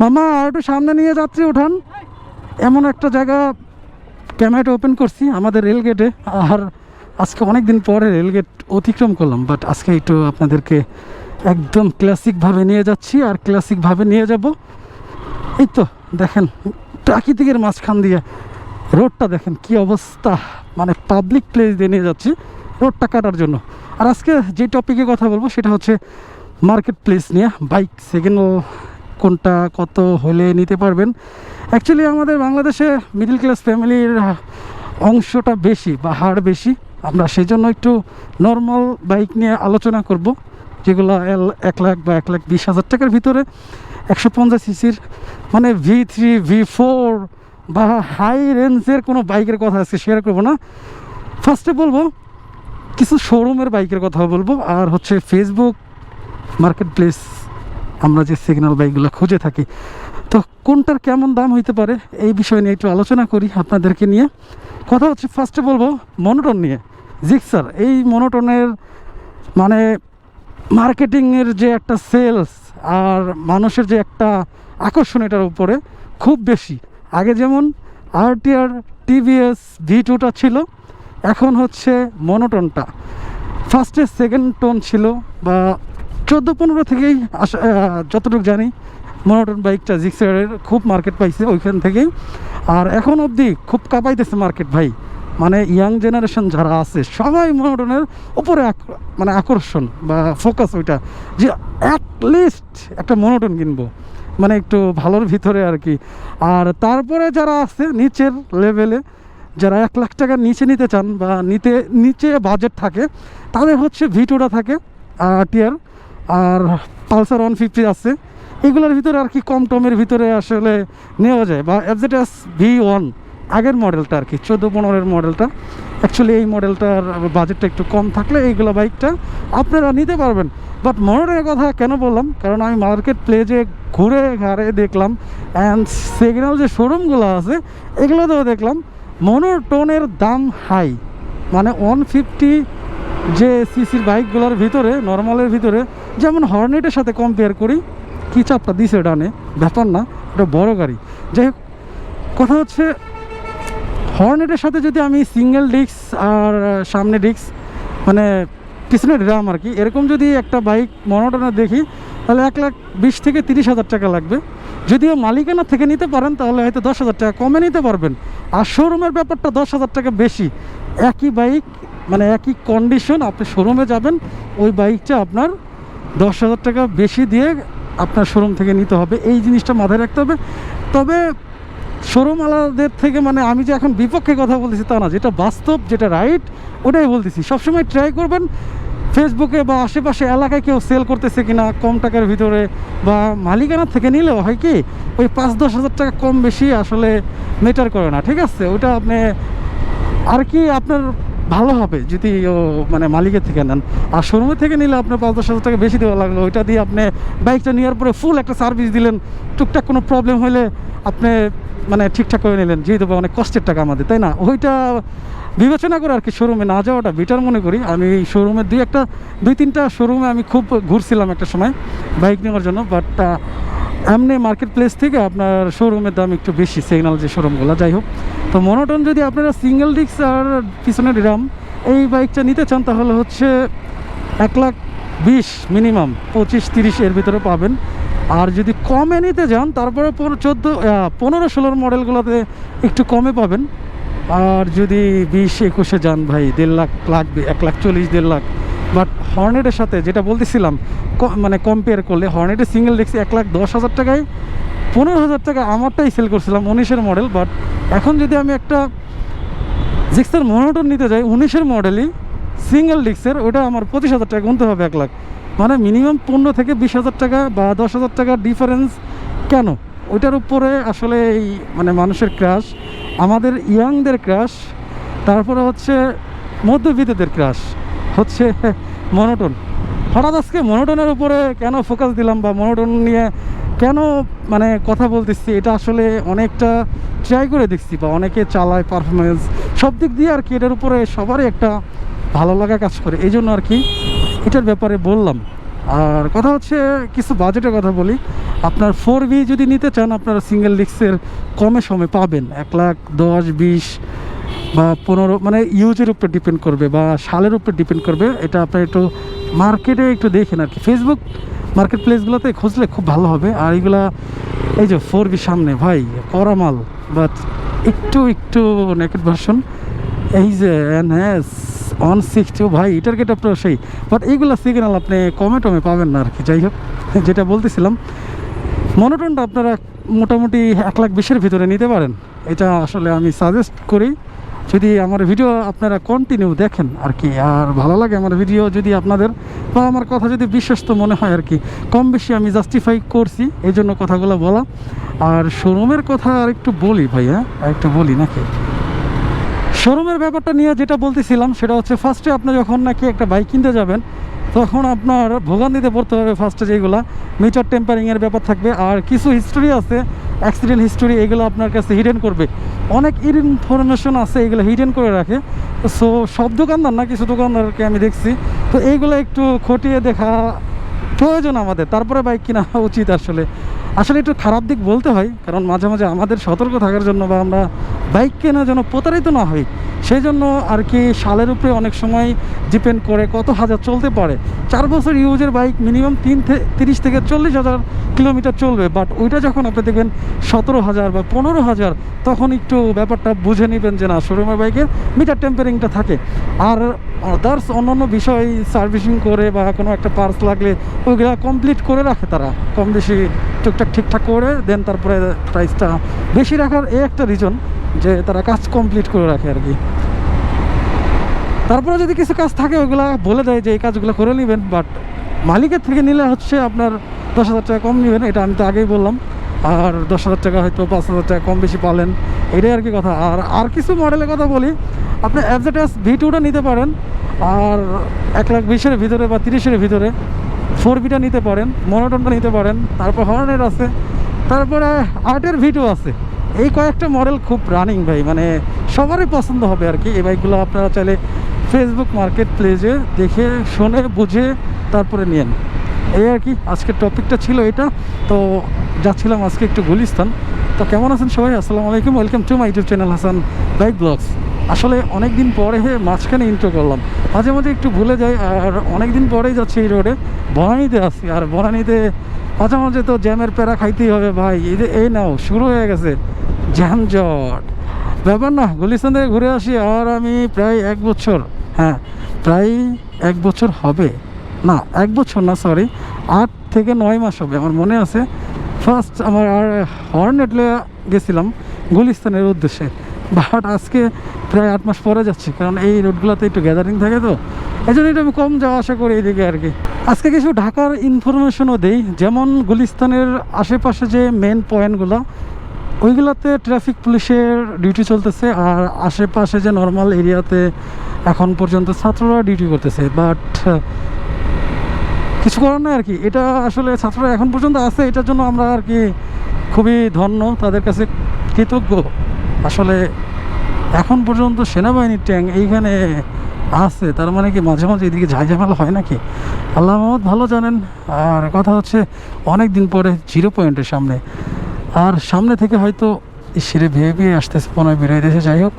মামা, আর একটু সামনে নিয়ে যাত্রী উঠান এমন একটা জায়গা ক্যামেরাটা ওপেন করছি, আমাদের রেলগেটে আর আজকে অনেক দিন পরে রেলগেট অতিক্রম করলাম বাট আজকে একটু আপনাদেরকে একদম ক্লাসিকভাবে নিয়ে যাচ্ছি, আর ক্লাসিকভাবে নিয়ে যাব। এই তো, দেখেন, প্রাকৃতিকের মাঝখান দিয়ে রোডটা দেখেন, কি অবস্থা। মানে পাবলিক প্লেস দিয়ে নিয়ে যাচ্ছি, রোডটা কাটার জন্য। আর আজকে যে টপিকে কথা বলব, সেটা হচ্ছে মার্কেট প্লেস নিয়ে বাইক সেকেন্ড কোনটা কত হলে নিতে পারবেন? অ্যাকচুয়ালি আমাদের বাংলাদেশে মিডিল ক্লাস ফ্যামিলির অংশটা বেশি বা হার বেশি। আমরা সেই জন্য একটু নর্মাল বাইক নিয়ে আলোচনা করব, যেগুলো এল- এক লাখ বা এক লাখ বিশ হাজার টাকার ভিতরে একশো পঞ্চাশ সিসির মানে ভি থ্রি ভি ফোর বা হাই রেঞ্জের কোনো বাইকের কথা আজকে শেয়ার করব না। ফার্স্টে বলব, কিছু শোরুমের বাইকের কথা বলব, আর হচ্ছে ফেসবুক মার্কেট প্লেস আমরা যে সিগন্যাল বাইকগুলো খুঁজে থাকি। তো কোনটার কেমন দাম হইতে পারে? এই বিষয় নিয়ে একটু আলোচনা করি আপনাদেরকে নিয়ে। কথা হচ্ছে ফার্স্টে বলব মনোটন নিয়ে। জিক্সার এই মনোটনের মানে মার্কেটিংয়ের যে একটা সেলস আর মানুষের যে একটা আকর্ষণ এটার উপরে খুব বেশি। আগে যেমন আরটিআর টিভিএস ভি টুটা ছিল, এখন হচ্ছে মনোটনটা ফার্স্টে সেকেন্ড টোন ছিল বা চোদ্দ পনেরো থেকেই যতটুকু জানি মনোটন বাইকটা জিক্সারের খুব মার্কেট পাইছে ওইখান থেকেই। আর এখন অবধি খুব কাঁপাইতেছে মার্কেট ভাই। মানে ইয়াং জেনারেশন যারা আছে, সবাই মনোটনের উপরে মানে আকর্ষণ বা ফোকাস ওইটা। যে অ্যাট লিস্ট একটা মনোটন কিনবো। মানে একটু ভালোর ভিতরে আর কি। আর তারপরে যারা আছে নিচের লেভেলে যারা এক লাখ টাকার নিচে নিতে চান বা নিতে, নিচে বাজেট থাকে, তাদের হচ্ছে ভিটোটা থাকে টিয়ার আর পালসার ওয়ান ফিফটি আছে। এগুলোর ভিতরে আর কি কম টমের ভিতরে আসলে নেওয়া যায় বা এফজেডএস ভি ওয়ান, আগের মডেলটা আর কি, চোদ্দ পনেরোর মডেলটা। অ্যাকচুয়ালি এই মডেলটার বাজেটটা একটু কম থাকলে এইগুলো বাইকটা আপনারা নিতে পারবেন। বাট মনোটনের কথা কেন বললাম? কারণ আমি মার্কেট প্লেজে ঘুরে ঘাড়ে দেখলাম অ্যান্ড সিগন্যাল যে শোরুমগুলো আছে, এগুলোতেও দেখলাম। মনোটোনের দাম হাই মানে ওয়ান ফিফটি যে সিসির বাইকগুলোর ভিতরে, নর্মালের ভিতরে, যেমন হর্নেটের সাথে কম্পেয়ার করি, কি চাপটা দিছে ডানে? ব্যাপার না ওটা বড় গাড়ি। যাই হোক, কথা হচ্ছে, হর্নেটের সাথে যদি আমি সিঙ্গেল ডিস্ক আর সামনে ডিস্ক মানে পিছনে ড্রাম আর কি, এরকম যদি একটা বাইক মনোটনে দেখি, তাহলে এক লাখ বিশ থেকে তিরিশ হাজার টাকা লাগবে। যদিও মালিকানা থেকে নিতে পারেন, তাহলে হয়তো দশ হাজার টাকা কমে নিতে পারবেন। আর শোরুমের ব্যাপারটা দশ হাজার টাকা বেশি। একই বাইক মানে একই কন্ডিশন আপনি শোরুমে যাবেন, ওই বাইকটা আপনার দশ হাজার টাকা বেশি দিয়ে আপনার শোরুম থেকে নিতে হবে। এই জিনিসটা মাথায় রাখতে হবে। তবে শোরুম আলাদের থেকে মানে আমি যে এখন বিপক্ষে কথা বলতেছি তা না, যেটা বাস্তব, যেটা রাইট ওটাই বলতেছি। সবসময় ট্রাই করবেন ফেসবুকে বা আশেপাশে এলাকায় কেউ সেল করতেছে কিনা, কম টাকার ভিতরে বা মালিকানা থেকে নিলেও হয় কি, ওই পাঁচ দশ হাজার টাকা কম বেশি আসলে মেটার করে না, ঠিক আছে? ওটা আপনি আর কি আপনার ভালো হবে, যদি ও মানে মালিকের থেকে নেন। আর শোরুমের থেকে নিলে আপনার পাঁচ দশ হাজার টাকা বেশি দেওয়া লাগল। ওইটা দিয়ে আপনি বাইকটা নেওয়ার পরে ফুল একটা সার্ভিস দিলেন। টুকটাক কোনো প্রবলেম হলে আপনি মানে ঠিকঠাক করে নিলেন। যেহেতু অনেক কষ্টের টাকা আমাদের, তাই না? ওইটা বিবেচনা করে আর কি শোরুমে না যাওয়াটা বেটার মনে করি। আমি শোরুমের দুই একটা, দুই তিনটা শোরুমে আমি খুব ঘুরছিলাম একটা সময় বাইক নেওয়ার জন্য। বাট এমনি মার্কেট প্লেস থেকে আপনার শোরুমের দাম একটু বেশি সিগনাল যে শোরুমগুলো যাই হোক। তো মনোটন যদি আপনারা সিঙ্গেল ডিস্ক আর পিছনের ড্রাম এই বাইকটা নিতে চান, তাহলে হচ্ছে এক লাখ বিশ মিনিমাম পঁচিশ তিরিশ এর ভিতরে পাবেন। আর যদি কমে নিতে যান, তারপরে চোদ্দ পনেরো ষোলোর মডেলগুলোতে একটু কমে পাবেন। আর যদি বিশ একুশে যান, ভাই, দেড় লাখ লাগবে, এক লাখ চল্লিশ, দেড় লাখ। বাট হর্নেটের সাথে যেটা বলতেছিলাম মানে কম্পেয়ার করলে, হর্নেটের সিঙ্গেল দেখছি এক লাখ দশ হাজার টাকায়, পনেরো হাজার টাকা আমারটাই সেল করছিলাম, উনিশের মডেল বাট এখন যদি আমি একটা জিক্সের মনোটন নিতে যাই, উনিশের মডেলই সিঙ্গেল ডিস্কের ওটা আমার পঁচিশ হাজার টাকা গুনতে হবে এক লাখ। মানে মিনিমাম পনেরো থেকে বিশ হাজার টাকা বা দশ হাজার টাকার ডিফারেন্স কেন? ওইটার উপরে আসলে এই মানে মানুষের ক্রাশ আমাদের ইয়াংদের ক্রাশ তারপরে হচ্ছে মধ্যবিত্তদের ক্রাশ হচ্ছে মনোটন। হঠাৎ আজকে মনোটনের উপরে কেন ফোকাস দিলাম বা মনোটন নিয়ে কেন মানে কথা বলতেছি, এটা আসলে অনেকটা ট্রাই করে দেখছি বা অনেকে চালায় পারফরমেন্স সব দিক দিয়ে আর কি এটার উপরে সবারই একটা ভালো লাগা কাজ করে। এই জন্য আর কি এটার ব্যাপারে বললাম। আর কথা হচ্ছে কিছু বাজেটের কথা বলি। আপনার ফোর বি যদি নিতে চান, আপনারা সিঙ্গেল ডিস্কের কমে সমে পাবেন। এক লাখ দশ, বিশ বা পনেরো মানে ইউজের উপর ডিপেন্ড করবে বা সালের উপর ডিপেন্ড করবে, এটা আপনার একটু মার্কেটে একটু দেখেন আর কি। ফেসবুক মার্কেট প্লেসগুলোতে খুঁজলে খুব ভালো হবে। আর এইগুলা এই যে ফোর বি সামনে, ভাই করা মাল বাট একটু একটু নেকেট ভার্সন এই যে এনএস ওয়ান সিক্সটি ভাই, এটার গেট আপনার সেই। বাট এইগুলো সিগন্যাল আপনি কমে টমে পাবেন না আর কি, যাই হোক, যেটা বলতেছিলাম। মনোটনটা আপনারা মোটামুটি এক লাখ বিশের ভিতরে নিতে পারেন। এটা আসলে আমি সাজেস্ট করি। যদি আমার ভিডিও আপনারা কন্টিনিউ দেখেন আর কি আর ভালো লাগে আমার ভিডিও যদি আপনাদের, বা আমার কথা যদি বিশ্বস্ত মনে হয় আর কি কম বেশি আমি জাস্টিফাই করছি, এই জন্য কথাগুলো বলা। আর শোরুমের কথা আর একটু বলি ভাই হ্যাঁ? একটু বলি নাকি? শোরুমের ব্যাপারটা নিয়ে যেটা বলতেছিলাম, সেটা হচ্ছে ফার্স্টে আপনি যখন নাকি একটা বাইক কিনতে যাবেন, তখন আপনার ভোগান্তিতে পড়তে হবে ফার্স্টে যেগুলো মিটার টেম্পারিংয়ের ব্যাপার থাকবে, আর কিছু হিস্টোরি আছে অ্যাক্সিডেন্ট হিস্টোরি এগুলো আপনার কাছে হিডেন করবে। অনেক ইনফরমেশন আছে, এগুলো হিডেন করে রাখে। সো সব দোকানদার না, কিছু দোকানদারকে আমি দেখছি। তো এইগুলো একটু খটিয়ে দেখা প্রয়োজন আমাদের। তারপরে বাইক কেনা উচিত আসলে। আসলে একটু খারাপ দিক বলতে হয়, কারণ মাঝে মাঝে আমাদের সতর্ক থাকার জন্য বা আমরা বাইক কেনা যেন প্রতারিত না হই। সেই জন্য আর কি সালের উপরে অনেক সময় ডিপেন্ড করে কত হাজার চলতে পারে। চার বছর ইউজের বাইক মিনিমাম তিন তিরিশ থেকে চল্লিশ হাজার কিলোমিটার চলবে। বাট ওইটা যখন আপনি দেখবেন সতেরো হাজার বা পনেরো হাজার, তখন একটু ব্যাপারটা বুঝে নেবেন যে না শোরুমের বাইকের মিটার টেম্পারিংটা থাকে। আর আদার্স অন্যান্য বিষয় সার্ভিসিং করে বা কোনো একটা পার্স লাগলে ওইগুলো কমপ্লিট করে রাখে তারা। কম বেশি টুকটাক ঠিকঠাক করে দেন তারপরে প্রাইসটা বেশি রাখার এই একটা রিজন যে তারা কাজ কমপ্লিট করে রাখে আর কি। তারপরে যদি কিছু কাজ থাকে ওইগুলা বলে দেয় যে এই কাজগুলো করে নেবেন বাট মালিকের থেকে নিলে হচ্ছে আপনার দশ হাজার টাকা কম নেবেন, এটা আমি তো আগেই বললাম। আর দশ হাজার টাকা হয়তো পাঁচ হাজার টাকা কম বেশি পালেন, এটাই আর কি কথা। আর আর কিছু মডেলের কথা বলি, আপনি অ্যাভজেটাস ভি টুটা নিতে পারেন, আর এক লাখ বিশের ভিতরে বা তিরিশের ভিতরে ফোর বিটা নিতে পারেন মনোটনটা নিতে পারেন, তারপর হর্নের আছে, তারপরে আর্টের ভিটও আছে। এই কয়েকটা মডেল খুব রানিং ভাই মানে সবারই পছন্দ হবে আর কি। এই বাইকগুলো আপনারা চাইলে ফেসবুক মার্কেট প্লেসে দেখে, শুনে, বুঝে তারপরে নিয়েন। এই আর কি, আজকের টপিকটা ছিল এটা। তো যাচ্ছিলাম আজকে একটু গুলিস্তান। তো কেমন আছেন সবাই? আসসালামু আলাইকুম। Welcome to my YouTube channel Hasan bike vlogs আসলে অনেক দিন পরে হে মাঝখানে ইন্ট্রো করলাম। মাঝে মাঝে একটু ভুলে যাই, আর অনেক দিন পরেই যাচ্ছি এই রোডে বনানীতে আসি আর বনানীতে মাঝে মাঝে তো জ্যামের প্যারা খাইতেই হবে ভাই। এই যে, এই নাও, শুরু হয়ে গেছে। জ্যাম জট ব্যাপার না, গুলিস্তান থেকে ঘুরে আসি, আর আমি প্রায় এক বছর হ্যাঁ প্রায় এক বছর হবে। না, এক বছর না সরি আট থেকে নয় মাস হবে, আমার মনে আছে। ফার্স্ট আমার আর হর্নেটলে গেছিলাম গুলিস্তানের উদ্দেশ্যে। বাট আজকে প্রায় আট মাস পরে যাচ্ছি, কারণ এই রোডগুলোতে একটু গ্যাদারিং থাকে তো। এই জন্য আমি কম যাওয়া আসা করি এইদিকে আর কি। আজকে কিছু ঢাকার ইনফরমেশনও দেই, যেমন গুলিস্তানের আশেপাশে যে মেন পয়েন্টগুলো ওইগুলোতে ট্রাফিক পুলিশের ডিউটি চলতেছে আর আশেপাশে যে নর্মাল এরিয়াতে এখন পর্যন্ত ছাত্ররা ডিউটি করতেছে। বাট কিছু করার নাই আর কি এটা আসলে ছাত্ররা এখন পর্যন্ত আছে, এটার জন্য আমরা আর কি খুবই ধন্য, তাদের কাছে কৃতজ্ঞ। আসলে এখন পর্যন্ত সেনাবাহিনীর ট্যাঙ্ক এইখানে আছে, তার মানে কি মাঝে মাঝে এদিকে ঝামেলা হয় নাকি? আল্লাহ মোহাম্মদ ভালো জানেন। আর কথা হচ্ছে অনেক দিন পরে জিরো পয়েন্টের সামনে। আর সামনে থেকে হয়তো সেরে ভেয়ে ভেয়ে আসতেছে, মনে হয় বেরোয় দেশে যাই হোক।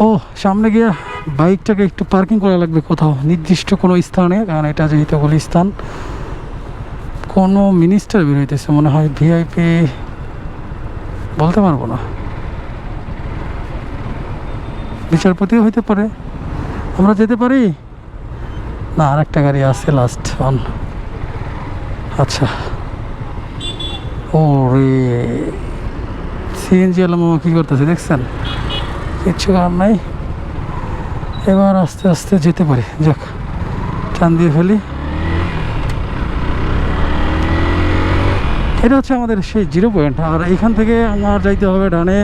ও, সামনে গিয়ে বাইকটাকে একটু পার্কিং করা লাগবে কোথাও, নির্দিষ্ট কোনো স্থানে, কারণ এটা যেহেতু গুলিস্তান কোনো মিনিস্টার বেরোইতেছে মনে হয় ভিআইপি বলতে পারব না। বিচারপতিও হইতে পারে। আমরা যেতে পারি? না আর একটা গাড়ি আছে লাস্ট অন আচ্ছা। ও রে সিএনজি আলম কী করতেছে দেখছেন? কিচ্ছু করার নাই। এবার আস্তে আস্তে যেতে পারি। যাক, টান দিয়ে ফেলি। এটা হচ্ছে আমাদের সেই জিরো পয়েন্ট। আর এখান থেকে আমার যাইতে হবে ডানে।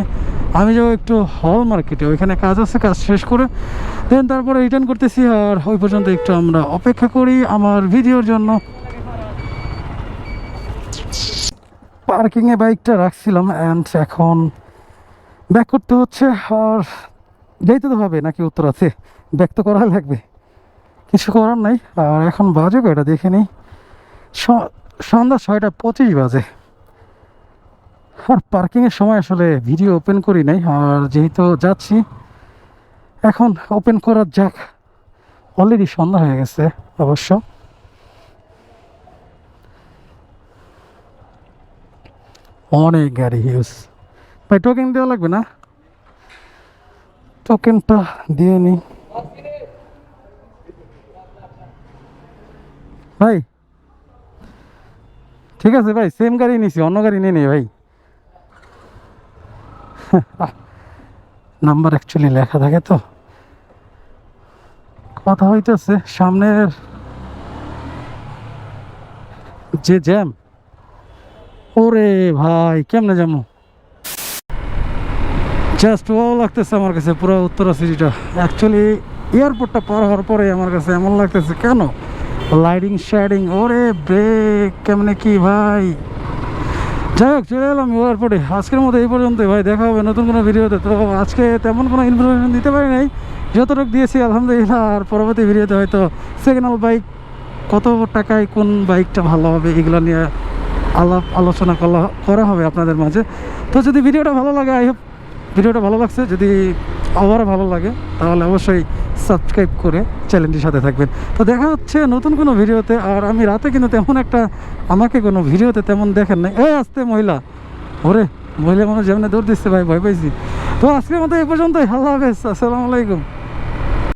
আমি যাব একটু হল মার্কেটে। ওইখানে কাজ আছে, কাজ শেষ করে দেন তারপরে রিটার্ন করতেছি। আর ওই পর্যন্ত একটু আমরা অপেক্ষা করি আমার ভিডিওর জন্য। পার্কিংয়ে বাইকটা রাখছিলাম অ্যান্ড এখন ব্যাক করতে হচ্ছে আর যাইতে তো হবে নাকি উত্তর আছে? ব্যাক তো করা লাগবে। কিছু করার নাই। আর এখন বাজে কয়টা? দেখে নিই সন্ধ্যা ছয়টা পঁচিশ বাজে। আর পার্কিংয়ের সময় আসলে ভিডিও ওপেন করি নাই। আর যেহেতু যাচ্ছি, এখন ওপেন করার যাক। অলরেডি সন্ধ্যা হয়ে গেছে অবশ্য। অনেক গাড়ি হিউজ ভাই টোকেন দেওয়া লাগবে না? টোকেনটা দিয়ে নিই ভাই, ঠিক আছে ভাই সেম গাড়ি নিছি, অন্য গাড়ি নিয়ে নেই ভাই। নাম্বার অ্যাকচুয়ালি লেখা থাকে তো। কথা হইতেছে সামনের যে জ্যাম ওরে ভাই, কেমনে যাব জাস্ট ও লাগতেছে আমার কাছে, পুরো উত্তরা সিটিটা অ্যাকচুয়ালি এয়ারপোর্টটা পার হওয়ার পরে আমার কাছে এমন লাগতেছে, কেন? লাইটিং শ্যাডিং ওরে ব্রেক কেমনে কি ভাই? যাই হোক, চলে এলাম এয়ারপোর্টে আজকের মতো এই পর্যন্ত ভাই, দেখা হবে নতুন কোনো ভিডিওতে তো আজকে তেমন কোনো ইনফরমেশন দিতে পারি নাই। যতটুকু দিয়েছি, আলহামদুলিল্লাহ, আর পরবর্তী ভিডিওতে হয়তো সেকেন্ড বাইক কত টাকায় কোন বাইকটা ভালো হবে, এগুলো নিয়ে আলাপ আলোচনা করা হবে আপনাদের মাঝে। তো যদি ভিডিওটা ভালো লাগে, আই হোপ ভিডিওটা ভালো লাগছে। যদি আবারও ভালো লাগে, তাহলে অবশ্যই সাবস্ক্রাইব করে চ্যানেলটির সাথে থাকবেন। তো দেখা হচ্ছে নতুন কোনো ভিডিওতে, আর আমি রাতে কিন্তু তেমন একটা, আমাকে কোনো ভিডিওতে তেমন দেখেন নাই। এ আসতে মহিলা। ওরে, মহিলা মানুষ যেমন দৌড় দিচ্ছে ভাই, ভয় পাইছি। তো আজকের মতো এই পর্যন্তই। আল্লাহ হাফেজ। আসসালামু আলাইকুম।